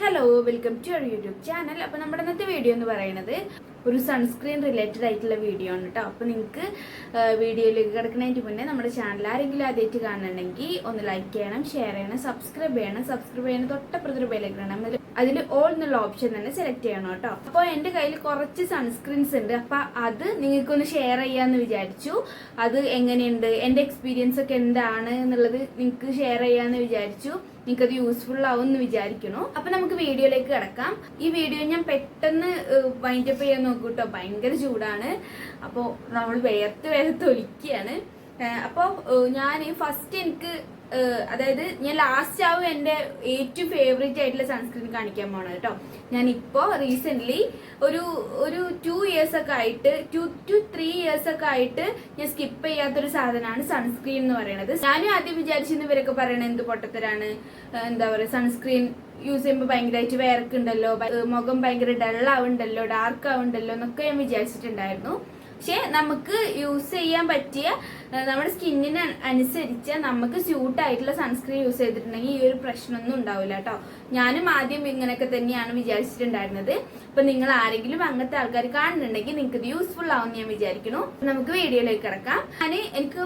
Hello welcome to our YouTube channel അപ്പോൾ നമ്മുടെ ഇന്നത്തെ വീഡിയോ എന്ന് പറയുന്നത് ഒരു സൺസ്ക്രീൻ റിലേറ്റഡ് ആയിട്ടുള്ള വീഡിയോ ആണ് കേട്ടോ അപ്പോൾ നിങ്ങൾക്ക് വീഡിയോയിലേക്ക് കിടക്കുന്നതിന് മുന്നേ നമ്മുടെ ചാനൽ ആരെങ്കിലും ആദ്യമായിട്ട് കാണുന്നുണ്ടെങ്കിൽ ഒന്ന് ലൈക്ക് ചെയ്യണം ഷെയർ ചെയ്യണം സബ്സ്ക്രൈബ് ചെയ്യണം. സബ്സ്ക്രൈബ് ചെയ്യണം തൊട്ടപ്പുറത്തൊരു ബെലേക്ക് വേണം അതിൽ ഓൾ എന്നുള്ള ഓപ്ഷൻ തന്നെ സെലക്ട് ചെയ്യണം കേട്ടോ അപ്പോൾ എന്റെ കയ്യിൽ കുറച്ച് സൺസ്ക്രീൻസ് ഉണ്ട്. അപ്പോൾ അത് നിങ്ങൾക്കൊന്ന് ഷെയർ ചെയ്യാമെന്ന് വിചാരിച്ചു. അത് എങ്ങനെയുണ്ട്? എന്റെ എക്സ്പീരിയൻസ് ഒക്കെ എന്താണ് എന്നുള്ളത് നിങ്ങൾക്ക് ഷെയർ ചെയ്യാമെന്ന് വിചാരിച്ചു. നിങ്ങൾക്ക് അത് യൂസ്ഫുൾ ആവും എന്ന് വിചാരിക്കുന്നു. അപ്പൊ നമുക്ക് വീഡിയോയിലേക്ക് കിടക്കാം. ഈ വീഡിയോ ഞാൻ പെട്ടെന്ന് വൈൻഡപ്പ് ചെയ്യാൻ നോക്കൂട്ടോ. ഭയങ്കര ചൂടാണ്. അപ്പോൾ നമ്മൾ വേർത്ത് വേർത്ത് ഒലിക്കുകയാണ്. അപ്പോൾ ഞാൻ ഫസ്റ്റ് എനിക്ക് അതായത് ഞാൻ ലാസ്റ്റ് ആവും എന്റെ ഏറ്റവും ഫേവറേറ്റ് ആയിട്ടുള്ള സൺസ്ക്രീൻ കാണിക്കാൻ പോണത് കേട്ടോ ഞാൻ ഇപ്പോ റീസെന്റ്ലി ഒരു ഒരു ടു ഇയേഴ്സ് ഒക്കെ ആയിട്ട് ടു ടു ത്രീ ഇയേഴ്സ് ഒക്കെ ആയിട്ട് ഞാൻ സ്കിപ്പ് ചെയ്യാത്തൊരു സാധനമാണ് സൺസ്ക്രീൻ എന്ന് പറയുന്നത് ഞാനും ആദ്യം വിചാരിച്ചിരുന്നു ഇവരൊക്കെ പറയണത് എന്ത് പൊട്ടത്തരാണ്. എന്താ പറയുക സൺസ്ക്രീൻ യൂസ് ചെയ്യുമ്പോൾ ഭയങ്കരമായിട്ട് വേർക്കുണ്ടല്ലോ മുഖം ഭയങ്കര ഡൾ ആവുണ്ടല്ലോ ഡാർക്ക് ആവുണ്ടല്ലോ എന്നൊക്കെ ഞാൻ വിചാരിച്ചിട്ടുണ്ടായിരുന്നു. പക്ഷെ നമുക്ക് യൂസ് ചെയ്യാൻ പറ്റിയ നമ്മുടെ സ്കിന്നിന് അനുസരിച്ച് നമുക്ക് സ്യൂട്ട് ആയിട്ടുള്ള സൺസ്ക്രീൻ യൂസ് ചെയ്തിട്ടുണ്ടെങ്കിൽ ഈ ഒരു പ്രശ്നമൊന്നും ഉണ്ടാവില്ല കേട്ടോ. ഞാനും ആദ്യം ഇങ്ങനെയൊക്കെ തന്നെയാണ് വിചാരിച്ചിട്ടുണ്ടായിരുന്നത്. അപ്പൊ നിങ്ങൾ ആരെങ്കിലും അങ്ങനത്തെ ആൾക്കാർ കാണുന്നുണ്ടെങ്കിൽ നിങ്ങൾക്ക് ഇത് യൂസ്ഫുൾ ആവും ഞാൻ വിചാരിക്കുന്നു. നമുക്ക് വീഡിയോയിലേക്ക് കിടക്കാം. ഞാൻ എനിക്ക്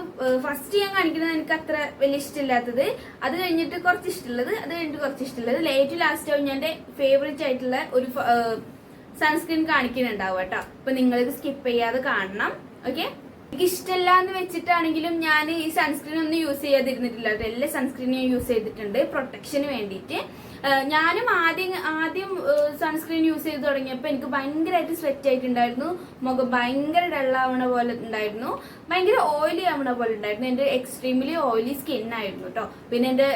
ഫസ്റ്റ് ഞാൻ കാണിക്കുന്നത് എനിക്ക് അത്ര വലിയ ഇഷ്ടമില്ലാത്തത്. അത് കഴിഞ്ഞിട്ട് കുറച്ച് ഇഷ്ടമുള്ളത് അത് കഴിഞ്ഞിട്ട് കുറച്ച് ഇഷ്ടമുള്ളത്. ലേറ്റ് ലാസ്റ്റ് ആവും. ഞാൻ ഫേവറേറ്റ് ആയിട്ടുള്ള ഒരു സൺസ്ക്രീൻ കാണിക്കുന്നുണ്ടാവും കേട്ടോ. അപ്പൊ നിങ്ങളിത് സ്കിപ്പ് ചെയ്യാതെ കാണണം. ഓക്കെ എനിക്ക് ഇഷ്ടമല്ല എന്ന് വെച്ചിട്ടാണെങ്കിലും ഞാൻ ഈ സൺസ്ക്രീൻ ഒന്നും യൂസ് ചെയ്യാതിരുന്നിട്ടില്ല എല്ലാ സൺസ്ക്രീനും ഞാൻ യൂസ് ചെയ്തിട്ടുണ്ട്. പ്രൊട്ടക്ഷന് വേണ്ടിയിട്ട്. ഞാനും ആദ്യം ആദ്യം സൺസ്ക്രീൻ യൂസ് ചെയ്ത് തുടങ്ങിയപ്പോൾ എനിക്ക് ഭയങ്കരമായിട്ട് സ്വെറ്റ് ആയിട്ടുണ്ടായിരുന്നു. മുഖം ഭയങ്കര ഡള്ളാവണ പോലെ ഉണ്ടായിരുന്നു. ഭയങ്കര ഓയിലി ആവണ പോലെ ഉണ്ടായിരുന്നു. എന്റെ എക്സ്ട്രീംലി ഓയിലി സ്കിൻ ആയിരുന്നു കേട്ടോ പിന്നെ എന്റെ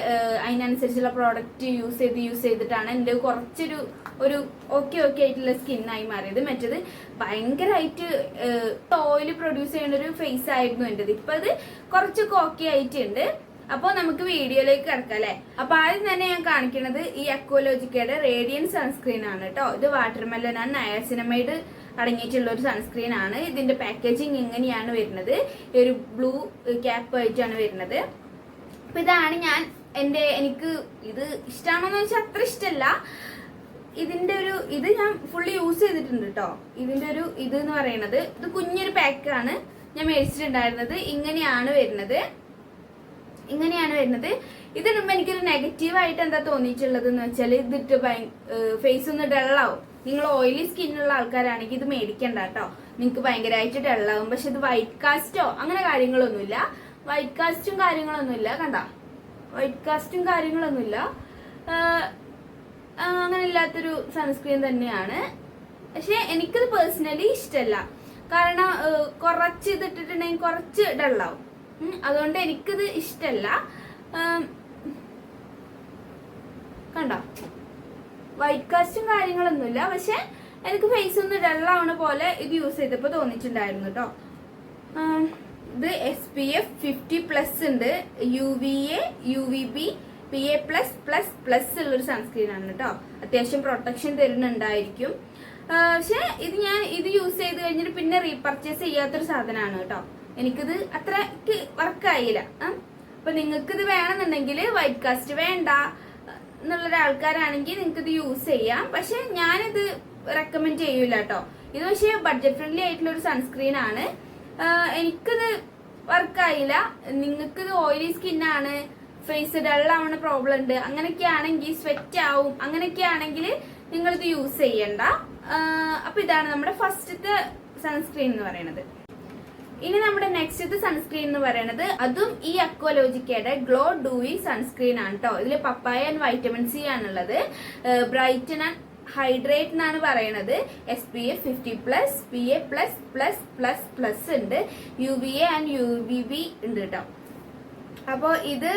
അതിനനുസരിച്ചുള്ള പ്രോഡക്റ്റ് യൂസ് ചെയ്ത് യൂസ് ചെയ്തിട്ടാണ് എന്റെ കുറച്ചൊരു ഒരു ഓക്കെ ഓക്കെ ആയിട്ടുള്ള സ്കിന്നായി മാറിയത്. മറ്റത് ഭയങ്കരമായിട്ട് ഓയിൽ പ്രൊഡ്യൂസ് ചെയ്യുന്ന ഒരു ഫേസ് ആയിരുന്നു എന്റെത് ഇപ്പൊ അത് കുറച്ചൊക്കെ ഓക്കെ ആയിട്ടുണ്ട്. അപ്പോൾ നമുക്ക് വീഡിയോയിലേക്ക് കിടക്കാം അല്ലേ? അപ്പൊ ആദ്യം തന്നെ ഞാൻ കാണിക്കുന്നത് ഈ അക്വോലോജിക്കയുടെ റേഡിയൻ സൺസ്ക്രീൻ ആണ് കേട്ടോ ഇത് വാട്ടർമെലൻ ആണ് നയാസിനമൈഡ് അടങ്ങിയിട്ടുള്ള ഒരു സൺസ്ക്രീൻ ആണ്. ഇതിന്റെ പാക്കേജിങ് എങ്ങനെയാണ് വരുന്നത്? ഒരു ബ്ലൂ ക്യാപ്പ് ആയിട്ടാണ് വരുന്നത്. അപ്പൊ ഇതാണ് ഞാൻ എന്റെ എനിക്ക് ഇത് ഇഷ്ടമാണോന്ന് വെച്ചാൽ അത്ര ഇഷ്ടമല്ല ഇതിന്റെ ഒരു ഇത് ഞാൻ ഫുള്ളി യൂസ് ചെയ്തിട്ടുണ്ട് കേട്ടോ ഇതിന്റെ ഒരു ഇത് എന്ന് പറയുന്നത് ഇത് കുഞ്ഞൊരു പാക്കാണ് ഞാൻ മേടിച്ചിട്ടുണ്ടായിരുന്നത്. ഇങ്ങനെയാണ് വരുന്നത്. ഇങ്ങനെയാണ് വരുന്നത്. ഇതിടുമ്പോ എനിക്കൊരു നെഗറ്റീവ് ആയിട്ട് എന്താ തോന്നിയിട്ടുള്ളത് എന്ന് വെച്ചാൽ ഇതിട്ട് ഫേസ് ഒന്ന് ഡള്ളാവും നിങ്ങൾ ഓയിലി സ്കിന്നുള്ള ആൾക്കാരാണെങ്കിൽ ഇത് മേടിക്കണ്ട കേട്ടോ നിങ്ങൾക്ക് ഭയങ്കരമായിട്ട് ഡള്ളാവും പക്ഷെ ഇത് വൈറ്റ് കാസ്റ്റോ അങ്ങനെ കാര്യങ്ങളൊന്നുമില്ല. വൈറ്റ് കാസ്റ്റും കാര്യങ്ങളൊന്നുമില്ല. കണ്ട? വൈറ്റ് കാസ്റ്റും കാര്യങ്ങളൊന്നുമില്ല. അങ്ങനെ ഇല്ലാത്തൊരു സൺസ്ക്രീൻ തന്നെയാണ്. പക്ഷെ എനിക്കത് പേഴ്സണലി ഇഷ്ടമല്ല കാരണം കുറച്ച് ഇതിട്ടിട്ടുണ്ടെങ്കിൽ കുറച്ച് ഡള്ളാവും അതുകൊണ്ട് എനിക്കത് ഇഷ്ടമല്ല കണ്ടോ? വൈറ്റ് കാസ്റ്റും കാര്യങ്ങളൊന്നുമില്ല. പക്ഷെ എനിക്ക് ഫേസ് ഒന്ന് ഡള്ളാവണ പോലെ ഇത് യൂസ് ചെയ്തപ്പോൾ തോന്നിയിട്ടുണ്ടായിരുന്നു കേട്ടോ ഇത് S P F fifty plus ഉണ്ട്. U V A U V B P A plus plus plus ഉള്ളൊരു സൺസ്ക്രീൻ ആണ് കേട്ടോ അത്യാവശ്യം പ്രൊട്ടക്ഷൻ തരുന്നുണ്ടായിരിക്കും. പക്ഷെ ഇത് ഞാൻ ഇത് യൂസ് ചെയ്ത് കഴിഞ്ഞിട്ട് പിന്നെ റീപർച്ചേസ് ചെയ്യാത്തൊരു സാധനമാണ് കേട്ടോ എനിക്കിത് അത്രയ്ക്ക് വർക്കായില്ല അപ്പൊ നിങ്ങൾക്കിത് വേണമെന്നുണ്ടെങ്കിൽ വൈറ്റ് കാസ്റ്റ് വേണ്ട. എന്നുള്ള ഒരാൾക്കാരാണെങ്കിൽ നിങ്ങൾക്ക് ഇത് യൂസ് ചെയ്യാം. പക്ഷെ ഞാനിത് റെക്കമെൻഡ് ചെയ്യൂല കേട്ടോ ഇത് പക്ഷേ ബഡ്ജറ്റ് ഫ്രണ്ട്ലി ആയിട്ടുള്ള ഒരു സൺസ്ക്രീൻ ആണ്. എനിക്കിത് വർക്കായില്ല നിങ്ങൾക്കിത് ഓയിലി ആണ്. ഫേസ് ഡൾ ആവണ പ്രോബ്ലം ഉണ്ട്. അങ്ങനെയൊക്കെ ആണെങ്കിൽ സ്വെറ്റ് ആവും. അങ്ങനെയൊക്കെ ആണെങ്കിൽ നിങ്ങൾ ഇത് യൂസ് ചെയ്യണ്ട അപ്പൊ ഇതാണ് നമ്മുടെ ഫസ്റ്റത്തെ സൺസ്ക്രീൻ എന്ന് പറയുന്നത്. ഇനി നമ്മുടെ നെക്സ്റ്റ് സൺസ്ക്രീൻ എന്ന് പറയുന്നത് അതും ഈ അക്വലോജിക്കയുടെ ഗ്ലോ ഡൂയി സൺസ്ക്രീൻ ആണ് കേട്ടോ ഇതിൽ പപ്പായ ആൻഡ് വൈറ്റമിൻ സി ആണുള്ളത്. ബ്രൈറ്റൻ ആൻഡ് ഹൈഡ്രേറ്റ് എന്നാണ് പറയുന്നത് S P A fifty plus P A plus plus plus plus ഉണ്ട്. U V A and U V B ഉണ്ട് കേട്ടോ അപ്പോൾ ഇത്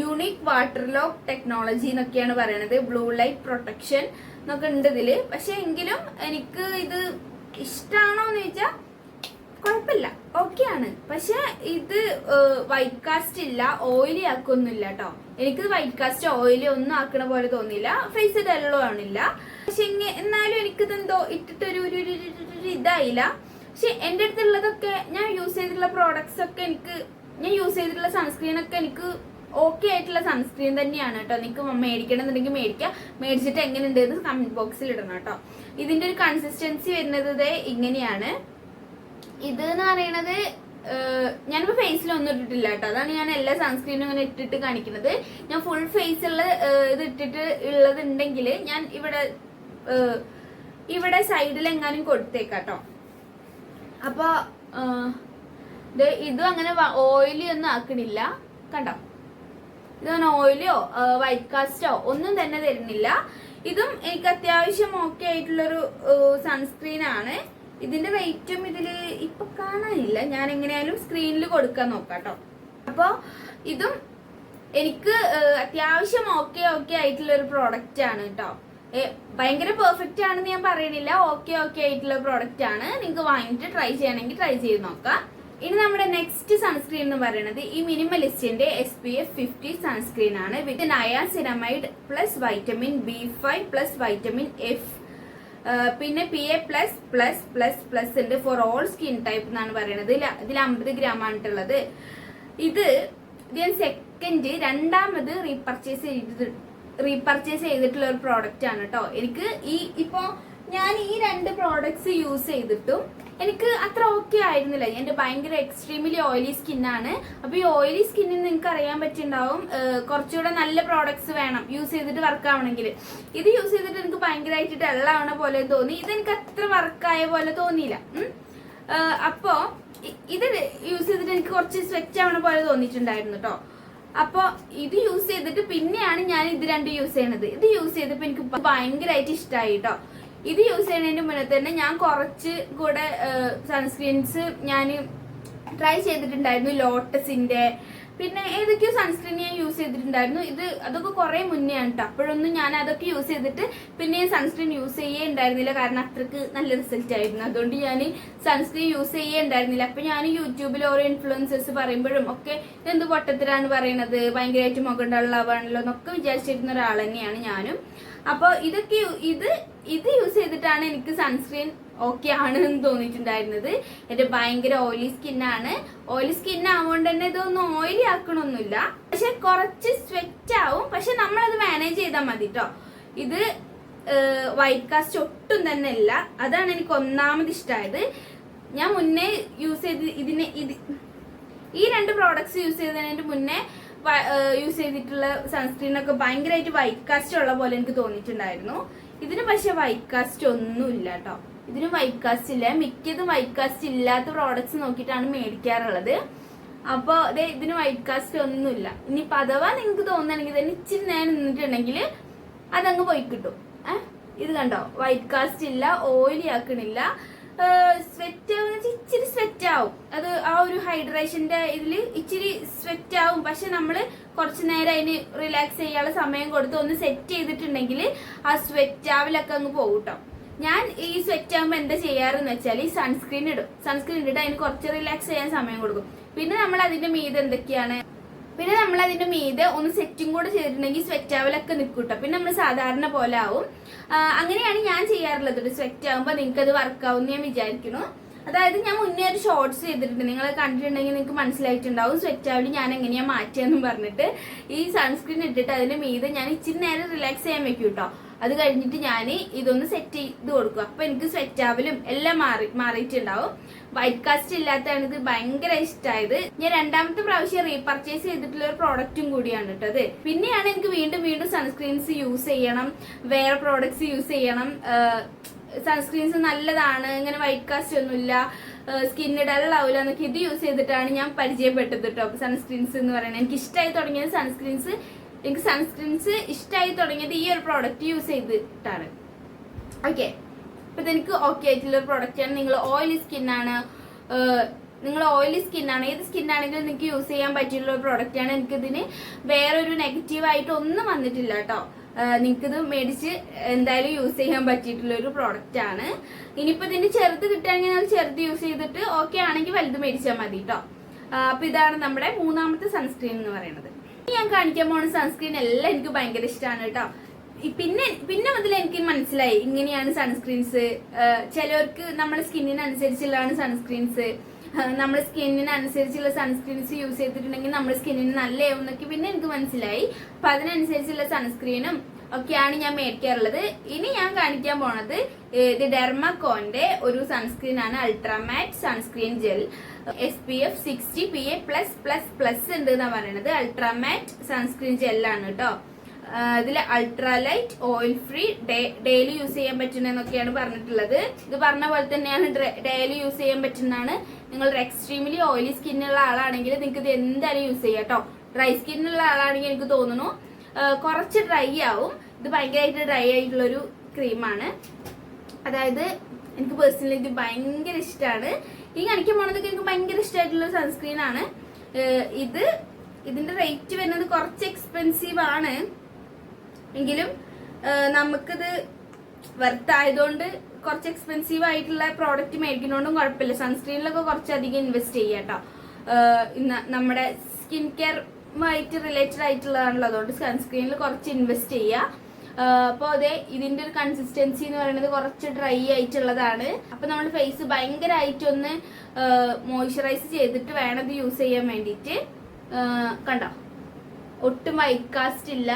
യൂണിക് വാട്ടർ ലോക്ക് ടെക്നോളജി എന്നൊക്കെയാണ് പറയുന്നത് ബ്ലൂ ലൈറ്റ് പ്രൊട്ടക്ഷൻ എന്നൊക്കെ ഉണ്ട് ഇതിൽ. പക്ഷെ എങ്കിലും എനിക്ക് ഇത് ഇഷ്ടമാണോ എന്ന് ചോദിച്ചാൽ കുഴപ്പമില്ല. ആണ്. പക്ഷെ ഇത് വൈറ്റ് കാസ്റ്റ് ഇല്ല. ഓയിലി ആക്കൊന്നുമില്ല കേട്ടോ എനിക്ക് വൈറ്റ് കാസ്റ്റ് ഓയിലി ഒന്നും ആക്കണ പോലെ തോന്നിയില്ല. ഫേസ് ഡെല്ലോ ആണില്ല പക്ഷെ എന്നാലും എനിക്കിത് എന്തോ ഇട്ടിട്ടൊരു ഇതായില്ല. പക്ഷെ എന്റെ അടുത്തുള്ളതൊക്കെ ഞാൻ യൂസ് ചെയ്തിട്ടുള്ള പ്രോഡക്ട്സ് ഒക്കെ എനിക്ക് ഞാൻ യൂസ് ചെയ്തിട്ടുള്ള സൺസ്ക്രീൻ ഒക്കെ എനിക്ക് ഓക്കെ ആയിട്ടുള്ള സൺസ്ക്രീൻ തന്നെയാണ് കേട്ടോ നിങ്ങൾക്ക് മേടിക്കണമെന്നുണ്ടെങ്കിൽ മേടിക്കുക മേടിച്ചിട്ട് എങ്ങനെയുണ്ട് എന്ന് കമന്റ് ബോക്സിൽ ഇടണം കേട്ടോ ഇതിന്റെ ഒരു കൺസിസ്റ്റൻസി വരുന്നത് ഇങ്ങനെയാണ്. ഇത് എന്ന് പറയണത് ഫേസിൽ ഒന്നും ഇട്ടിട്ടില്ല കേട്ടോ. അതാണ് ഞാൻ എല്ലാ സൺസ്ക്രീനും ഇങ്ങനെ ഇട്ടിട്ട് കാണിക്കുന്നത് ഞാൻ ഫുൾ ഫേസിലുള്ള ഇത് ഇട്ടിട്ട് ഉള്ളതുണ്ടെങ്കിൽ ഞാൻ ഇവിടെ ഇവിടെ സൈഡിൽ എങ്ങാനും കൊടുത്തേക്കാട്ടോ അപ്പൊ ഏഹ്, ദേ ഇതും അങ്ങനെ ഓയിലി ഒന്നും ആക്കണില്ല. കണ്ടോ? ഇതൊന്നും ഓയിലോ വൈറ്റ് കാസ്റ്റോ ഒന്നും തന്നെ തരുന്നില്ല. ഇതും എനിക്ക് അത്യാവശ്യം ഓക്കെ ആയിട്ടുള്ളൊരു സൺസ്ക്രീൻ ആണ്. ഇതിന്റെ വെയിറ്റും ഇതിൽ ഇപ്പൊ കാണാനില്ല. ഞാൻ എങ്ങനെയായാലും സ്ക്രീനിൽ കൊടുക്കാൻ നോക്കാം കേട്ടോ അപ്പൊ ഇതും എനിക്ക് അത്യാവശ്യം ഓക്കെ ഓക്കെ ആയിട്ടുള്ള ഒരു പ്രോഡക്റ്റ് ആണ് കേട്ടോ ഭയങ്കര പെർഫെക്റ്റ് ആണെന്ന് ഞാൻ പറയണില്ല. ഓക്കെ ഓക്കെ ആയിട്ടുള്ള പ്രോഡക്റ്റ് ആണ്. നിങ്ങൾക്ക് വാങ്ങിയിട്ട് ട്രൈ ചെയ്യണമെങ്കിൽ ട്രൈ ചെയ്ത് നോക്കാം. ഇനി നമ്മുടെ നെക്സ്റ്റ് സൺസ്ക്രീൻ എന്ന് പറയുന്നത് ഈ മിനിമലിസ്റ്റിന്റെ S P F fifty sunscreen ആണ്. With niacinamide plus vitamin B five plus vitamin F പിന്നെ P A plus plus plus plus ഉണ്ട് ഫോർ ഓൾ സ്കിൻ ടൈപ്പ് എന്നാണ് പറയുന്നത് ഇതിൽ- അമ്പത് ഗ്രാം ആണിട്ടുള്ളത്. ഇത് ഇത് ഞാൻ സെക്കൻഡ് രണ്ടാമത് റീപർച്ചേസ് ചെയ്ത് റീപർച്ചേസ് ചെയ്തിട്ടുള്ള ഒരു പ്രോഡക്റ്റ് ആണ് കേട്ടോ എനിക്ക് ഈ ഇപ്പോ ഞാൻ ഈ രണ്ട് പ്രോഡക്ട്സ് യൂസ് ചെയ്തിട്ടും എനിക്ക് അത്ര ഓക്കെ ആയിരുന്നില്ല. എന്റെ ഭയങ്കര എക്സ്ട്രീംലി ഓയിലി സ്കിന്നാണ് അപ്പൊ ഈ ഓയിലി സ്കിന്നിൽ നിങ്ങൾക്ക് അറിയാൻ പറ്റുണ്ടാവും ഏഹ്, കുറച്ചുകൂടെ നല്ല പ്രോഡക്ട്സ് വേണം യൂസ് ചെയ്തിട്ട് വർക്ക് ആവണമെങ്കിൽ ഇത് യൂസ് ചെയ്തിട്ട് എനിക്ക് ഭയങ്കരമായിട്ട് ഡള്ളാവണ പോലെ തോന്നി. ഇത് എനിക്ക് അത്ര വർക്കായ പോലെ തോന്നിയില്ല. അപ്പോ ഇത് യൂസ് ചെയ്തിട്ട് എനിക്ക് കുറച്ച് സ്വെച്ച് ആവണ പോലെ തോന്നിയിട്ടുണ്ടായിരുന്നു കേട്ടോ അപ്പൊ ഇത് യൂസ് ചെയ്തിട്ട് പിന്നെയാണ് ഞാൻ ഇത് രണ്ടും യൂസ് ചെയ്യണത്. ഇത് യൂസ് ചെയ്തപ്പോ എനിക്ക് ഭയങ്കരമായിട്ട് ഇഷ്ടമായി കേട്ടോ ഇത് യൂസ് ചെയ്യുന്നതിന് മുന്നേ തന്നെ ഞാൻ കുറച്ച് കൂടെ സൺസ്ക്രീൻസ് ഞാൻ ട്രൈ ചെയ്തിട്ടുണ്ടായിരുന്നു ലോട്ടസിന്റെ പിന്നെ ഏതൊക്കെയോ സൺസ്ക്രീൻ ഞാൻ യൂസ് ചെയ്തിട്ടുണ്ടായിരുന്നു. ഇത് അതൊക്കെ കുറെ മുന്നേ ആണ് കേട്ടോ അപ്പോഴൊന്നും ഞാൻ അതൊക്കെ യൂസ് ചെയ്തിട്ട് പിന്നെ സൺസ്ക്രീൻ യൂസ് ചെയ്യേ ഉണ്ടായിരുന്നില്ല കാരണം അത്രയ്ക്ക് നല്ല റിസൾട്ട് ആയിരുന്നു. അതുകൊണ്ട് ഞാൻ സൺസ്ക്രീൻ യൂസ് ചെയ്യേ ഉണ്ടായിരുന്നില്ല അപ്പൊ ഞാൻ യൂട്യൂബിൽ ഓരോ ഇൻഫ്ലുവൻസേഴ്സ് പറയുമ്പോഴും ഒക്കെ എന്ത് പൊട്ടത്തിലാണ് പറയണത്? ഭയങ്കരമായിട്ട് മുഖം ഡള്ളാവാണല്ലോ എന്നൊക്കെ വിചാരിച്ചിരുന്ന ഒരാൾ തന്നെയാണ് ഞാനും. അപ്പോൾ ഇതൊക്കെ ഇത് ഇത് യൂസ് ചെയ്തിട്ടാണ് എനിക്ക് സൺസ്ക്രീൻ ഓക്കെ ആണ് എന്ന് തോന്നിയിട്ടുണ്ടായിരുന്നത്. എന്റെ ഭയങ്കര ഓയിലി സ്കിന്നാണ് ഓയിലി സ്കിൻ ആവുകൊണ്ട് തന്നെ ഇതൊന്നും ഓയിലി ആക്കണമൊന്നുമില്ല പക്ഷെ കുറച്ച് സ്വെറ്റ് ആവും. പക്ഷെ നമ്മളത് മാനേജ് ചെയ്താൽ മതി കേട്ടോ ഇത് വൈറ്റ് കാസ്റ്റ് ഒട്ടും തന്നെ അല്ല. അതാണ് എനിക്ക് ഒന്നാമത് ഇഷ്ടമായത് ഞാൻ മുന്നേ യൂസ് ചെയ്ത് ഇതിനെ ഇത് ഈ രണ്ട് പ്രോഡക്ട്സ് യൂസ് ചെയ്തതിന് മുന്നേ യൂസ് ചെയ്തിട്ടുള്ള സൺസ്ക്രീനൊക്കെ ഭയങ്കരമായിട്ട് വൈറ്റ് കാസ്റ്റ് ഉള്ള പോലെ എനിക്ക് തോന്നിയിട്ടുണ്ടായിരുന്നു. ഇതിന് പക്ഷെ വൈറ്റ് കാസ്റ്റ് ഒന്നുമില്ല കേട്ടോ ഇതിന് വൈറ്റ് ഇല്ല. മിക്കതും വൈറ്റ് ഇല്ലാത്ത പ്രോഡക്റ്റ്സ് നോക്കിയിട്ടാണ് മേടിക്കാറുള്ളത്. അപ്പോൾ അതെ ഇതിന് വൈറ്റ് കാസ്റ്റ് ഒന്നുമില്ല. ഇനി അഥവാ നിങ്ങൾക്ക് തോന്നുകയാണെങ്കിൽ തന്നെ ഇച്ചിരി നേരം നിന്നിട്ടുണ്ടെങ്കിൽ അതങ്ങ് പോയി കിട്ടും. ഏഹ് ഇത് കണ്ടോ? വൈറ്റ് കാസ്റ്റ് ഇല്ല ഓയിലി ആക്കണില്ല. സ്വെറ്റ് ആവുന്ന ഇച്ചിരി സ്വെറ്റ് ആവും. അത് ആ ഒരു ഹൈഡ്രേഷന്റെ ഇതിൽ ഇച്ചിരി സ്വെറ്റ് ആവും. പക്ഷെ നമ്മൾ കുറച്ച് നേരം അതിന് റിലാക്സ് ചെയ്യാനുള്ള സമയം കൊടുത്ത് ഒന്ന് സെറ്റ് ചെയ്തിട്ടുണ്ടെങ്കിൽ ആ സ്വെറ്റ് ആവിലൊക്കെ അങ്ങ് പോകും കേട്ടോ ഞാൻ ഈ സ്വെറ്റ് ആകുമ്പോൾ എന്താ ചെയ്യാറെന്ന് വെച്ചാൽ ഈ സൺസ്ക്രീൻ ഇടും. സൺസ്ക്രീൻ ഇട്ടിട്ട് അതിന് കുറച്ച് റിലാക്സ് ചെയ്യാൻ സമയം കൊടുക്കും. പിന്നെ നമ്മൾ അതിന്റെ മീത് എന്തൊക്കെയാണ്? പിന്നെ നമ്മൾ അതിന്റെ മീതെ ഒന്ന് സെറ്റും കൂടെ ചെയ്തിട്ടുണ്ടെങ്കിൽ സ്വെറ്റ് ആവലൊക്കെ നിൽക്കും കേട്ടോ പിന്നെ നമ്മൾ സാധാരണ പോലെ ആവും. അങ്ങനെയാണ് ഞാൻ ചെയ്യാറുള്ളത് സ്വെറ്റ് നിങ്ങൾക്ക് അത് വർക്ക് എന്ന് ഞാൻ വിചാരിക്കുന്നു. അതായത് ഞാൻ മുന്നേ ഒരു ഷോർട്സ് ചെയ്തിട്ടുണ്ട്. നിങ്ങൾ കണ്ടിട്ടുണ്ടെങ്കിൽ നിങ്ങൾക്ക് മനസ്സിലായിട്ടുണ്ടാവും സ്വെറ്റ് ആവലി ഞാൻ എങ്ങനെയാ മാറ്റിയെന്നും പറഞ്ഞിട്ട് ഈ സൺസ്ക്രീൻ ഇട്ടിട്ട് അതിന്റെ മീതെ ഞാൻ ഇച്ചിരി നേരം റിലാക്സ് ചെയ്യാൻ വെക്കും കേട്ടോ അത് കഴിഞ്ഞിട്ട് ഞാൻ ഇതൊന്ന് സെറ്റ് ചെയ്ത് കൊടുക്കും. അപ്പൊ എനിക്ക് സെറ്റ് ആവലും എല്ലാം മാറി മാറിയിട്ടുണ്ടാവും. വൈറ്റ് കാസ്റ്റ് ഇല്ലാത്തതാണ് ഇത് ഭയങ്കര ഇഷ്ടമായത് ഞാൻ രണ്ടാമത്തെ പ്രാവശ്യം റീപർച്ചേസ് ചെയ്തിട്ടുള്ള ഒരു പ്രോഡക്റ്റും കൂടിയാണ് കേട്ടത് പിന്നെയാണ് എനിക്ക് വീണ്ടും വീണ്ടും സൺസ്ക്രീൻസ് യൂസ് ചെയ്യണം. വേറെ പ്രോഡക്ട്സ് യൂസ് ചെയ്യണം. സൺസ്ക്രീൻസ് നല്ലതാണ്. ഇങ്ങനെ വൈറ്റ് കാസ്റ്റ് ഒന്നുമില്ല. സ്കിന്ന് ഡള്ളാവില്ല എന്നൊക്കെ ഇത് യൂസ് ചെയ്തിട്ടാണ് ഞാൻ പരിചയപ്പെട്ടത് കേട്ടോ സൺസ്ക്രീൻസ് എന്ന് പറയുന്നത്. എനിക്ക് ഇഷ്ടമായി തുടങ്ങിയത് സൺസ്ക്രീൻസ് എനിക്ക് സൺസ്ക്രീൻസ് ഇഷ്ടമായി തുടങ്ങിയത് ഈ ഒരു പ്രോഡക്റ്റ് യൂസ് ചെയ്തിട്ടാണ്. ഓക്കെ അപ്പൊ എനിക്ക് ഓക്കെ ആയിട്ടുള്ള പ്രോഡക്റ്റ് ആണ്. നിങ്ങൾ ഓയിലി സ്കിന്നാണ് നിങ്ങൾ ഓയിലി സ്കിന്നാണ് ഏത് സ്കിന്നാണെങ്കിലും നിങ്ങൾക്ക് യൂസ് ചെയ്യാൻ പറ്റിയുള്ള ഒരു പ്രോഡക്റ്റ് ആണ്. എനിക്ക് ഇതിന് വേറൊരു നെഗറ്റീവ് ആയിട്ട് ഒന്നും വന്നിട്ടില്ല കേട്ടോ നിങ്ങൾക്ക് ഇത് മേടിച്ച് എന്തായാലും യൂസ് ചെയ്യാൻ പറ്റിയിട്ടുള്ള ഒരു പ്രോഡക്റ്റ് ആണ്. ഇനിയിപ്പോ ഇതിന്റെ ചെറുത് കിട്ടുകയാണെങ്കിൽ നിങ്ങൾ ചെറുത് യൂസ് ചെയ്തിട്ട് ഓക്കെ ആണെങ്കിൽ വലുത് മേടിച്ചാൽ മതി കേട്ടോ അപ്പൊ ഇതാണ് നമ്മുടെ മൂന്നാമത്തെ സൺസ്ക്രീൻ എന്ന് പറയുന്നത്. ഞാൻ കാണിക്കാൻ പോണ സൺസ്ക്രീൻ എല്ലാം എനിക്ക് ഭയങ്കര ഇഷ്ടമാണ് കേട്ടോ. പിന്നെ പിന്നെ മുതൽ എനിക്ക് മനസ്സിലായി ഇങ്ങനെയാണ് സൺസ്ക്രീൻസ് ചിലവർക്ക് നമ്മുടെ സ്കിന്നിനനുസരിച്ചുള്ളതാണ് സൺസ്ക്രീൻസ് നമ്മുടെ സ്കിന്നിനനുസരിച്ചുള്ള സൺസ്ക്രീൻസ് യൂസ് ചെയ്തിട്ടുണ്ടെങ്കിൽ നമ്മുടെ സ്കിന്നിന് നല്ലയാവും എന്നൊക്കെ പിന്നെ എനിക്ക് മനസ്സിലായി. അപ്പൊ അതിനനുസരിച്ചുള്ള സൺസ്ക്രീനും ഒക്കെയാണ് ഞാൻ മേടിക്കാറുള്ളത്. ഇനി ഞാൻ കാണിക്കാൻ പോണത് ഇത് ഡെർമക്കോന്റെ ഒരു സൺസ്ക്രീൻ ആണ് ultramatte sunscreen gel S P F sixty P A plus plus plus ഉണ്ട് എന്നാണ് പറയുന്നത് അൾട്രാമാറ്റ് സൺസ്ക്രീൻ ജെല്ലാണ് കേട്ടോ ഇതിൽ ultralight oil free daily use ചെയ്യാൻ പറ്റുന്നതെന്നൊക്കെയാണ് പറഞ്ഞിട്ടുള്ളത്. ഇത് പറഞ്ഞ പോലെ തന്നെയാണ് ഡെയിലി യൂസ് ചെയ്യാൻ പറ്റുന്നതാണ്. നിങ്ങൾ എക്സ്ട്രീംലി ഓയിലി സ്കിന്നുള്ള ആളാണെങ്കിൽ നിങ്ങൾക്ക് ഇത് എന്തായാലും യൂസ് ചെയ്യാം കേട്ടോ ഡ്രൈ സ്കിന്നുള്ള ആളാണെങ്കിൽ എനിക്ക് തോന്നുന്നു. കുറച്ച് ഡ്രൈ ആവും. ഇത് ഭയങ്കരമായിട്ട് ഡ്രൈ ആയിട്ടുള്ളൊരു ക്രീമാണ് അതായത് എനിക്ക് പേഴ്സണലി ഇത് ഭയങ്കര ഇഷ്ടമാണ് ഈ കാണിക്കാൻ പോണതൊക്കെ എനിക്ക് ഭയങ്കര ഇഷ്ടമായിട്ടുള്ള സൺസ്ക്രീൻ ആണ്. ഇത് ഇതിന്റെ റേറ്റ് വരുന്നത് കുറച്ച് എക്സ്പെൻസീവ് ആണ്. എങ്കിലും നമുക്കിത് വെർത്ത് ആയതുകൊണ്ട് കുറച്ച് എക്സ്പെൻസീവ് ആയിട്ടുള്ള പ്രോഡക്റ്റ് മേടിക്കുന്നതുകൊണ്ടും കുഴപ്പമില്ല. സൺസ്ക്രീനിലൊക്കെ കുറച്ചധികം ഇൻവെസ്റ്റ് ചെയ്യാം കേട്ടോ. നമ്മുടെ സ്കിൻ കെയർ ആയിട്ട് റിലേറ്റഡ് ആയിട്ടുള്ളതാണല്ലോ. അതുകൊണ്ട് സൺസ്ക്രീനിൽ കുറച്ച് ഇൻവെസ്റ്റ് ചെയ്യുക അപ്പോൾ അതെ ഇതിന്റെ ഒരു കൺസിസ്റ്റൻസി എന്ന് പറയുന്നത് കുറച്ച് ഡ്രൈ ആയിട്ടുള്ളതാണ്. അപ്പൊ നമ്മൾ ഫേസ് ഭയങ്കരമായിട്ട് ഒന്ന് മോയ്സ്ചറൈസ് ചെയ്തിട്ട് വേണം ഇത് യൂസ് ചെയ്യാൻ വേണ്ടിയിട്ട്. കണ്ടോ? ഒട്ടും വൈറ്റ് കാസ്റ്റ് ഇല്ല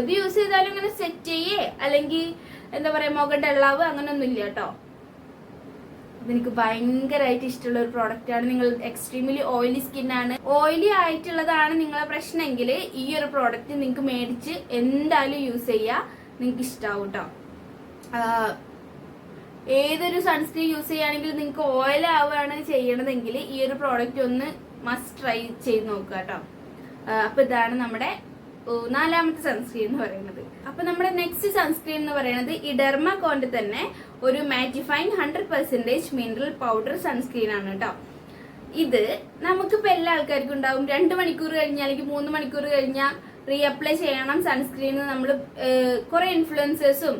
ഇത് യൂസ് ചെയ്താലും ഇങ്ങനെ സെറ്റ് ചെയ്യേ? അല്ലെങ്കിൽ എന്താ പറയാ മുഖം ഡെള്ളാവ് അങ്ങനെയൊന്നും ഇല്ല കേട്ടോ. ഇതെനിക്ക് ഭയങ്കരമായിട്ട് ഇഷ്ടമുള്ള ഒരു പ്രോഡക്റ്റ് ആണ്. നിങ്ങൾ എക്സ്ട്രീംലി ഓയിലി സ്കിൻ ആണ്. ഓയിലി ആയിട്ടുള്ളതാണ് നിങ്ങളെ പ്രശ്നമെങ്കിൽ ഈ ഒരു പ്രോഡക്റ്റ് നിങ്ങൾക്ക് മേടിച്ച് എന്തായാലും യൂസ് ചെയ്യുക നിങ്ങൾക്ക് ഇഷ്ടാവും കേട്ടോ ഏതൊരു സൺസ്ക്രീൻ യൂസ് ചെയ്യുകയാണെങ്കിൽ നിങ്ങൾക്ക് ഓയിൽ ആവുകയാണ് ചെയ്യണതെങ്കിൽ ഈ ഒരു പ്രോഡക്റ്റ് ഒന്ന് മസ്റ്റ് ട്രൈ ചെയ്ത് നോക്കുക കേട്ടോ അപ്പോൾ അപ്പൊ ഇതാണ് നമ്മുടെ നാലാമത്തെ സൺസ്ക്രീൻ എന്ന് പറയുന്നത്. അപ്പൊ നമ്മുടെ നെക്സ്റ്റ് സൺസ്ക്രീൻ എന്ന് പറയുന്നത് ഈ ഡെർമ തന്നെ ഒരു mattifying hundred percentage mineral powder sunscreen ആണ് കേട്ടോ ഇത് നമുക്കിപ്പോൾ എല്ലാ ആൾക്കാർക്കും ഉണ്ടാവും. രണ്ട് മണിക്കൂർ കഴിഞ്ഞാൽ അല്ലെങ്കിൽ മൂന്ന് മണിക്കൂർ കഴിഞ്ഞാൽ റീഅപ്ലൈ ചെയ്യണം സൺസ്ക്രീൻ നമ്മൾ കുറെ ഇൻഫ്ലുവൻസേഴ്സും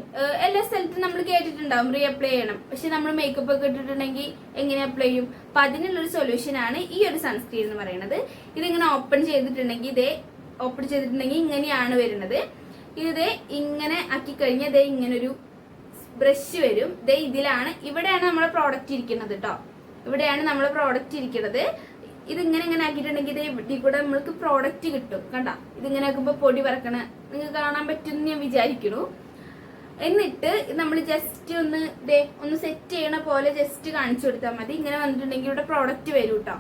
എല്ലാ സ്ഥലത്തും നമ്മൾ കേട്ടിട്ടുണ്ടാവും റീഅപ്ലൈ ചെയ്യണം. പക്ഷെ നമ്മൾ മേക്കപ്പ് ഒക്കെ ഇട്ടിട്ടുണ്ടെങ്കിൽ എങ്ങനെ അപ്ലൈ ചെയ്യും? അപ്പൊ അതിനുള്ളൊരു സൊല്യൂഷൻ ആണ് ഈ ഒരു സൺസ്ക്രീൻ എന്ന് പറയുന്നത്. ഇതിങ്ങനെ ഓപ്പൺ ചെയ്തിട്ടുണ്ടെങ്കിൽ ഇതേ ഓപ്പൺ ചെയ്തിട്ടുണ്ടെങ്കിൽ ഇങ്ങനെയാണ് വരുന്നത്. ഇത് ഇങ്ങനെ ആക്കി കഴിഞ്ഞാൽ ഇതേ ഇങ്ങനൊരു ബ്രഷ് വരും. ദേ ഇതിലാണ്. ഇവിടെയാണ് നമ്മുടെ പ്രോഡക്റ്റ് ഇരിക്കുന്നത് കേട്ടോ ഇവിടെയാണ് നമ്മുടെ പ്രോഡക്റ്റ് ഇരിക്കുന്നത്. ഇതിങ്ങനെ ഇങ്ങനെ ആക്കിയിട്ടുണ്ടെങ്കിൽ ഇത് ഇതിൽ കൂടെ നമ്മൾക്ക് പ്രോഡക്റ്റ് കിട്ടും. കണ്ട? ഇതിങ്ങനെ ആക്കുമ്പോൾ പൊടി പറക്കണ നിങ്ങൾക്ക് കാണാൻ പറ്റുമെന്ന് ഞാൻ വിചാരിക്കുന്നു. എന്നിട്ട് നമ്മൾ ജസ്റ്റ് ഒന്ന് ദേ ഒന്ന് സെറ്റ് ചെയ്യണ പോലെ ജസ്റ്റ് കാണിച്ചു കൊടുത്താൽ മതി. ഇങ്ങനെ വന്നിട്ടുണ്ടെങ്കിൽ ഇവിടെ പ്രോഡക്റ്റ് വരും കേട്ടോ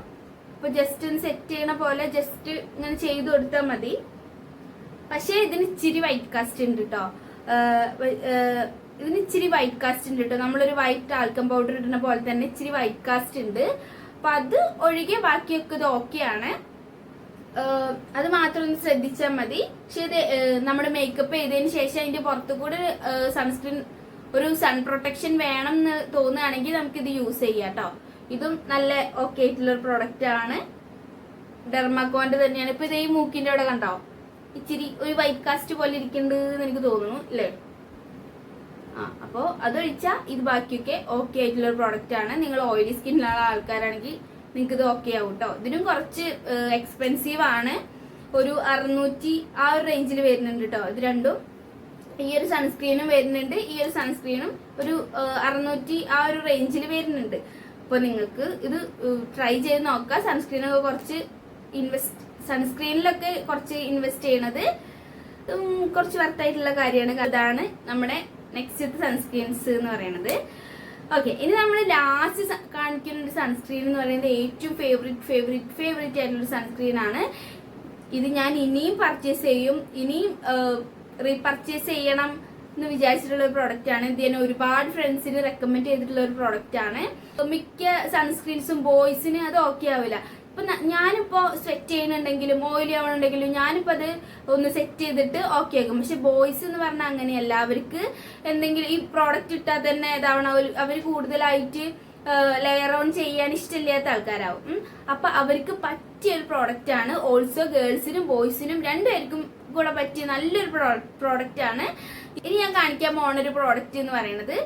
അപ്പൊ ജസ്റ്റ് ഒന്ന് സെറ്റ് ചെയ്യണ പോലെ ജസ്റ്റ് ഇങ്ങനെ ചെയ്ത് കൊടുത്താൽ മതി. പക്ഷേ ഇതിന് ഇച്ചിരി വൈറ്റ് കാസ്റ്റ് ഉണ്ട് കേട്ടോ ഇതിന് ഇച്ചിരി വൈറ്റ് കാസ്റ്റ് ഉണ്ട് കേട്ടോ നമ്മളൊരു വൈറ്റ് ആൽക്കം പൗഡർ ഇടുന്ന പോലെ തന്നെ ഇച്ചിരി വൈറ്റ് കാസ്റ്റ് ഉണ്ട്. അപ്പൊ അത് ഒഴികെ ബാക്കിയൊക്കെ ഇത് ഓക്കെയാണ് അത് മാത്രം ഒന്ന് ശ്രദ്ധിച്ചാൽ മതി. പക്ഷെ ഇത് ഏഹ് നമ്മുടെ മേക്കപ്പ് ചെയ്തതിന് ശേഷം അതിന്റെ പുറത്തു കൂടെ സൺസ്ക്രീൻ ഒരു സൺ പ്രൊട്ടക്ഷൻ വേണം എന്ന് തോന്നുകയാണെങ്കിൽ ഇത് യൂസ് ചെയ്യാം കേട്ടോ ഇതും നല്ല ഓക്കെ ആയിട്ടുള്ള ഒരു പ്രൊഡക്റ്റ് ആണ്. ഡെർമാക്കോന്റെ തന്നെയാണ്. ഇപ്പൊ ഇത് മൂക്കിന്റെ അവിടെ കണ്ടോ? ഇച്ചിരി ഒരു വൈറ്റ് കാസ്റ്റ് പോലെ ഇരിക്കുന്നുണ്ട് എന്ന് എനിക്ക് തോന്നുന്നു അല്ലേ ആ അപ്പോൾ അതൊഴിച്ചാൽ ഇത് ബാക്കിയൊക്കെ ഓക്കെ ആയിട്ടുള്ള പ്രോഡക്റ്റ് ആണ്. നിങ്ങൾ ഓയിലി സ്കിന്നിലുള്ള ആൾക്കാരാണെങ്കിൽ നിങ്ങൾക്ക് ഇത് ഓക്കെ ആവും കേട്ടോ ഇതിനും കുറച്ച് എക്സ്പെൻസീവ് ആണ്. ഒരു അറുന്നൂറ്റി ആ ഒരു റേഞ്ചിൽ വരുന്നുണ്ട് കേട്ടോ ഇത് രണ്ടും. ഈ ഒരു സൺസ്ക്രീനും വരുന്നുണ്ട്. ഈ ഒരു സൺസ്ക്രീനും ഒരു അറുന്നൂറ്റി ആ ഒരു റേഞ്ചിൽ വരുന്നുണ്ട്. അപ്പൊ നിങ്ങൾക്ക് ഇത് ട്രൈ ചെയ്ത് നോക്കാം. സൺസ്ക്രീനൊക്കെ കുറച്ച് ഇൻവെസ്റ്റ് സൺസ്ക്രീനിലൊക്കെ കുറച്ച് ഇൻവെസ്റ്റ് ചെയ്യണത് കുറച്ച് വർത്തായിട്ടുള്ള കാര്യമാണ്. അതാണ് നമ്മുടെ നെക്സ്റ്റ് സൺസ്ക്രീൻസ് എന്ന് പറയുന്നത് ഓക്കെ ഇനി നമ്മൾ ലാസ്റ്റ് കാണിക്കുന്ന ഒരു സൺസ്ക്രീൻ എന്ന് പറയുന്നത് ഏറ്റവും ഫേവറേറ്റ് ഫേവറേറ്റ് ഫേവറേറ്റ് ആയിട്ടുള്ള സൺസ്ക്രീൻ ആണ്. ഇത് ഞാൻ ഇനിയും പർച്ചേസ് ചെയ്യും. ഇനിയും റീപർച്ചേസ് ചെയ്യണം എന്ന് വിചാരിച്ചിട്ടുള്ള ഒരു പ്രോഡക്റ്റ് ആണ്. ഇത് ഞാൻ ഒരുപാട് ഫ്രണ്ട്സിന് റെക്കമെൻഡ് ചെയ്തിട്ടുള്ള ഒരു പ്രോഡക്റ്റ് ആണ്. മിക്ക സൺസ്ക്രീൻസും ബോയ്സിന് അത് ഓക്കെ ആവില്ല. ഇപ്പൊ ഞാനിപ്പോ സെറ്റ് ചെയ്യുന്നുണ്ടെങ്കിലും ഓയിലി ആവണുണ്ടെങ്കിലും ഞാനിപ്പോ അത് ഒന്ന് സെറ്റ് ചെയ്തിട്ട് ഓക്കെ ആക്കും. പക്ഷെ ബോയ്സ് എന്ന് പറഞ്ഞാൽ അങ്ങനെയല്ല അവർക്ക് എന്തെങ്കിലും ഈ പ്രോഡക്റ്റ് ഇട്ടാൽ തന്നെ ഇതാവണം. അവർ കൂടുതലായിട്ട് ലെയർ ഓൺ ചെയ്യാൻ ഇഷ്ടമില്ലാത്ത ആൾക്കാരാവും. അപ്പൊ അവർക്ക് പറ്റിയ ഒരു പ്രോഡക്റ്റ് ആണ് ഓൾസോ ഗേൾസിനും ബോയ്സിനും രണ്ടുപേർക്കും കൂടെ പറ്റിയ നല്ലൊരു പ്രോഡക്റ്റ് ആണ്. ഇനി ഞാൻ കാണിക്കാൻ പോണ ഒരു പ്രോഡക്റ്റ് എന്ന് പറയുന്നത്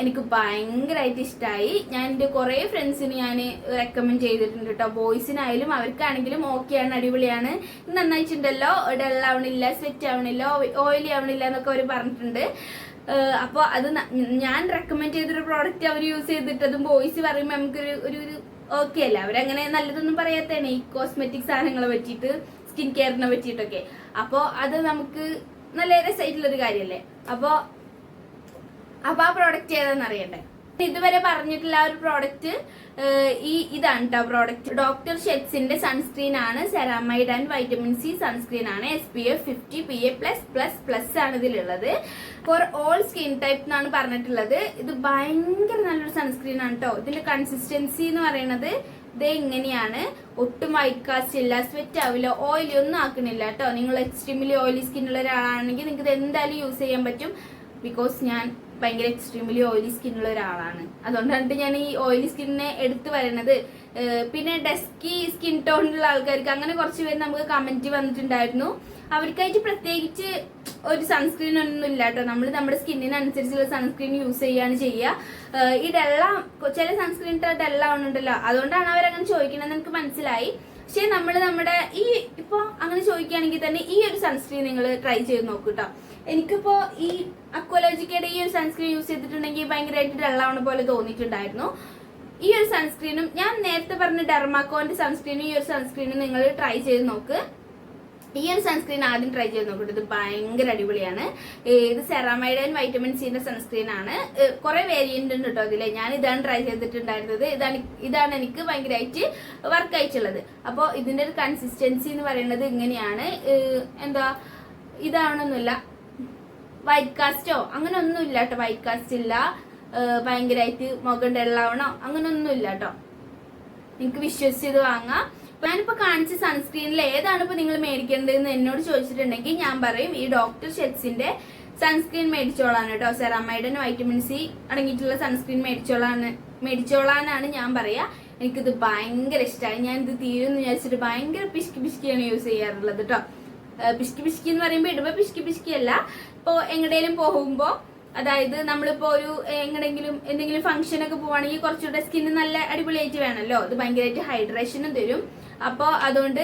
എനിക്ക് ഭയങ്കരമായിട്ട് ഇഷ്ടമായി ഞാൻ എന്റെ കുറേ ഫ്രണ്ട്സിന് ഞാൻ റെക്കമെൻഡ് ചെയ്തിട്ടുണ്ട് കേട്ടോ ബോയ്സിനായാലും അവർക്കാണെങ്കിലും ഓക്കെയാണ് അടിപൊളിയാണ്. നന്നായിട്ടുണ്ടല്ലോ. ഡൾ ആവണില്ല സെറ്റ് ആവണില്ല ഓയിലി ആവണില്ല എന്നൊക്കെ അവർ പറഞ്ഞിട്ടുണ്ട്. അപ്പോൾ അത് ഞാൻ റെക്കമെൻഡ് ചെയ്തൊരു പ്രോഡക്റ്റ് അവർ യൂസ് ചെയ്തിട്ട് അതും ബോയ്സ് പറയുമ്പോൾ നമുക്കൊരു ഒരു ഒരു ഓക്കെ അല്ല? അവരങ്ങനെ നല്ലതൊന്നും പറയാത്തതാണ് ഈ കോസ്മെറ്റിക് സാധനങ്ങളെ പറ്റിയിട്ട് സ്കിൻ കെയറിനെ പറ്റിയിട്ടൊക്കെ. അപ്പോൾ അത് നമുക്ക് നല്ല രസമായിട്ടുള്ളൊരു കാര്യമല്ലേ അപ്പോൾ അപ്പൊ ആ പ്രോഡക്റ്റ് ഏതാന്ന് അറിയണ്ടേ? ഇതുവരെ പറഞ്ഞിട്ടുള്ള ആ ഒരു പ്രോഡക്റ്റ് ഈ ഇതാണ് കേട്ടോ പ്രോഡക്റ്റ് ഡോക്ടർ ഷെറ്റ്സിന്റെ സൺസ്ക്രീൻ ആണ് ceramide and vitamin C sunscreen ആണ് S P F fifty P A plus plus plus ആണ് ഇതിലുള്ളത്. ഫോർ ഓൾ സ്കിൻ ടൈപ്പ് എന്നാണ് പറഞ്ഞിട്ടുള്ളത്. ഇത് ഭയങ്കര നല്ലൊരു സൺസ്ക്രീൻ ആണ് കേട്ടോ ഇതിന്റെ കൺസിസ്റ്റൻസി എന്ന് പറയുന്നത് ഇത് ഇങ്ങനെയാണ്. ഒട്ടും വൈറ്റ് കാസ്റ്റ് ഇല്ല സ്വെറ്റ് ആവില്ല ഓയിലി ഒന്നും ആക്കണില്ല കേട്ടോ നിങ്ങൾ എക്സ്ട്രീംലി ഓയിലി ഉള്ള ഒരാളാണെങ്കിൽ നിങ്ങൾക്ക് ഇത് എന്തായാലും യൂസ് ചെയ്യാൻ പറ്റും. ബിക്കോസ് ഞാൻ ഭയങ്കര എക്സ്ട്രീംലി ഓയിലി സ്കിന്നുള്ള ഒരാളാണ്. അതുകൊണ്ടാണ് ഞാൻ ഈ ഓയിലി സ്കിന്നിനെ എടുത്തു വരുന്നത് പിന്നെ ഡെസ്കി സ്കിൻ ടോണിലുള്ള ആൾക്കാർക്ക് അങ്ങനെ കുറച്ച് പേര് നമുക്ക് കമന്റ് വന്നിട്ടുണ്ടായിരുന്നു. അവർക്കായിട്ട് പ്രത്യേകിച്ച് ഒരു സൺസ്ക്രീൻ ഒന്നും ഇല്ല കേട്ടോ. നമ്മൾ നമ്മുടെ സ്കിന്നിനനുസരിച്ചുള്ള സൺസ്ക്രീൻ യൂസ് ചെയ്യാണ് ചെയ്യുക. ഈ ഡെള്ള ചില സൺസ്ക്രീൻ ഡെള്ള ആവുന്നുണ്ടല്ലോ അതുകൊണ്ടാണ് അവരങ്ങനെ ചോദിക്കണമെന്ന് എനിക്ക് മനസ്സിലായി. പക്ഷെ നമ്മൾ നമ്മുടെ ഈ ഇപ്പൊ അങ്ങനെ ചോദിക്കുകയാണെങ്കിൽ തന്നെ ഈ ഒരു സൺസ്ക്രീൻ നിങ്ങൾ ട്രൈ ചെയ്ത് നോക്കൂ കേട്ടോ. എനിക്കിപ്പോ ഈ അക്വലോജിക്കയുടെ ഈ ഒരു സൺസ്ക്രീൻ യൂസ് ചെയ്തിട്ടുണ്ടെങ്കിൽ ഭയങ്കരമായിട്ട് ഡള്ളാവണ പോലെ തോന്നിയിട്ടുണ്ടായിരുന്നു. ഈ ഒരു സൺസ്ക്രീനും ഞാൻ നേരത്തെ പറഞ്ഞ ഡെർമാക്കോന്റെ സൺസ്ക്രീനും ഈ ഒരു സൺസ്ക്രീനും നിങ്ങൾ ട്രൈ ചെയ്ത് നോക്ക്. ഈ ഒരു സൺസ്ക്രീൻ ആദ്യം ട്രൈ ചെയ്ത് നോക്കട്ടെ ഇത് ഭയങ്കര അടിപൊളിയാണ്. ഇത് സെറാമൈഡ് ആൻഡ് വൈറ്റമിൻ സിന്റെ സൺസ്ക്രീൻ ആണ്. കുറെ വേരിയന്റ് ഉണ്ട് കേട്ടോ അതിലെ ഞാൻ ഇതാണ് ട്രൈ ചെയ്തിട്ടുണ്ടായിരുന്നത്. ഇതാണ് ഇതാണ് എനിക്ക് ഭയങ്കരമായിട്ട് വർക്ക് ആയിട്ടുള്ളത്. അപ്പോൾ ഇതിന്റെ ഒരു കൺസിസ്റ്റൻസി എന്ന് പറയുന്നത് ഇങ്ങനെയാണ്. എന്താ? ഇതാവണമെന്നില്ല വൈറ്റ് കാസ്റ്റോ അങ്ങനെ ഒന്നും ഇല്ല കേട്ടോ വൈറ്റ് കാസ്റ്റ് ഇല്ല ഭയങ്കരമായിട്ട് മുഖം ഡെള്ളാവണോ അങ്ങനെ ഒന്നും ഇല്ല കേട്ടോ നിങ്ങൾക്ക് വിശ്വസിച്ചത് വാങ്ങാം. ഞാനിപ്പോ കാണിച്ച സൺസ്ക്രീനിൽ ഏതാണ് ഇപ്പൊ നിങ്ങൾ മേടിക്കേണ്ടതെന്ന് എന്നോട് ചോദിച്ചിട്ടുണ്ടെങ്കിൽ ഞാൻ പറയും ഈ ഡോക്ടർ ഷെറ്റ്സിന്റെ സൺസ്ക്രീൻ മേടിച്ചോളാണ് കേട്ടോ സെറാമൈഡൻ വൈറ്റമിൻ സി അടങ്ങിയിട്ടുള്ള സൺസ്ക്രീൻ മേടിച്ചോളാണ് മേടിച്ചോളാനാണ് ഞാൻ പറയാ. എനിക്കിത് ഭയങ്കര ഇഷ്ടമായി ഞാൻ ഇത് തീരുമെന്ന് വിചാരിച്ചിട്ട് ഭയങ്കര പിഷ്കി പിശുക്കിയാണ് യൂസ് ചെയ്യാറുള്ളത് കേട്ടോ പിഷ്കി പിഷ്കി എന്ന് പറയുമ്പോൾ ഇടുമ്പോ പിഷ്കി പിശുക്കി ഇപ്പോ എങ്ങടേലും പോകുമ്പോ അതായത് നമ്മളിപ്പോ ഒരു എങ്ങനെങ്കിലും എന്തെങ്കിലും ഫംഗ്ഷൻ ഒക്കെ പോവാണെങ്കിൽ കുറച്ചുകൂടെ സ്കിന്ന് നല്ല അടിപൊളിയായിട്ട് വേണമല്ലോ ഇത് ഭയങ്കരമായിട്ട് ഹൈഡ്രേഷനും തരും. അപ്പോ അതുകൊണ്ട്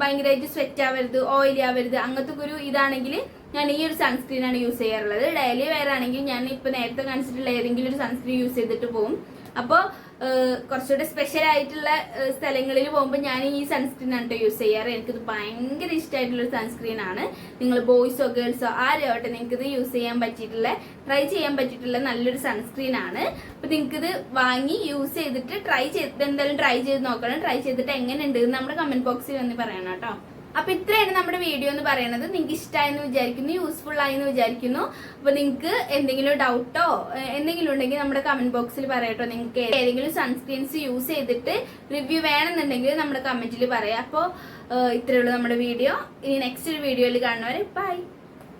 ഭയങ്കരമായിട്ട് സ്വെറ്റ് ആവരുത് ഓയിലി ആവരുത് അങ്ങനത്തെ ഒരു ഇതാണെങ്കിൽ ഞാൻ ഈ ഒരു സൺസ്ക്രീൻ ആണ് യൂസ് ചെയ്യാറുള്ളത്. ഡെയിലി വെയർ ആണെങ്കിൽ ഞാൻ ഇപ്പൊ നേരത്തെ കാണിച്ചിട്ടുള്ള ഏതെങ്കിലും ഒരു സൺസ്ക്രീൻ യൂസ് ചെയ്തിട്ട് പോകും അപ്പോൾ കുറച്ചുകൂടെ സ്പെഷ്യൽ ആയിട്ടുള്ള സ്ഥലങ്ങളിൽ പോകുമ്പോൾ ഞാൻ ഈ സൺസ്ക്രീൻ ആണ് കേട്ടോ യൂസ് ചെയ്യാറ്. എനിക്കിത് ഭയങ്കര ഇഷ്ടമായിട്ടുള്ള ഒരു സൺസ്ക്രീൻ ആണ് നിങ്ങൾ ബോയ്സോ ഗേൾസോ ആരാവട്ടെ നിങ്ങൾക്ക് ഇത് യൂസ് ചെയ്യാൻ പറ്റിയിട്ടുള്ള ട്രൈ ചെയ്യാൻ പറ്റിയിട്ടുള്ള നല്ലൊരു സൺസ്ക്രീൻ ആണ്. അപ്പൊ നിങ്ങൾക്ക് ഇത് വാങ്ങി യൂസ് ചെയ്തിട്ട് ട്രൈ ചെയ്ത് എന്തായാലും ട്രൈ ചെയ്ത് നോക്കണം. ട്രൈ ചെയ്തിട്ട് എങ്ങനെയുണ്ട് നമ്മുടെ കമന്റ് ബോക്സിൽ വന്ന് പറയണം കേട്ടോ അപ്പൊ ഇത്രയാണ് നമ്മുടെ വീഡിയോ എന്ന് പറയുന്നത്. നിങ്ങൾക്ക് ഇഷ്ടമായെന്ന് വിചാരിക്കുന്നു യൂസ്ഫുൾ ആയെന്ന് വിചാരിക്കുന്നു. അപ്പൊ നിങ്ങൾക്ക് എന്തെങ്കിലും ഡൗട്ടോ എന്തെങ്കിലും ഉണ്ടെങ്കിൽ നമ്മുടെ കമന്റ് ബോക്സിൽ പറയട്ടോ. നിങ്ങൾക്ക് ഏതെങ്കിലും സൺസ്ക്രീൻസ് യൂസ് ചെയ്തിട്ട് റിവ്യൂ വേണമെന്നുണ്ടെങ്കിൽ നമ്മുടെ കമന്റിൽ പറയാം. അപ്പോൾ ഇത്രയുള്ളൂ നമ്മുടെ വീഡിയോ ഇനി നെക്സ്റ്റ് ഒരു വീഡിയോയിൽ കാണുന്നവരെ ബൈ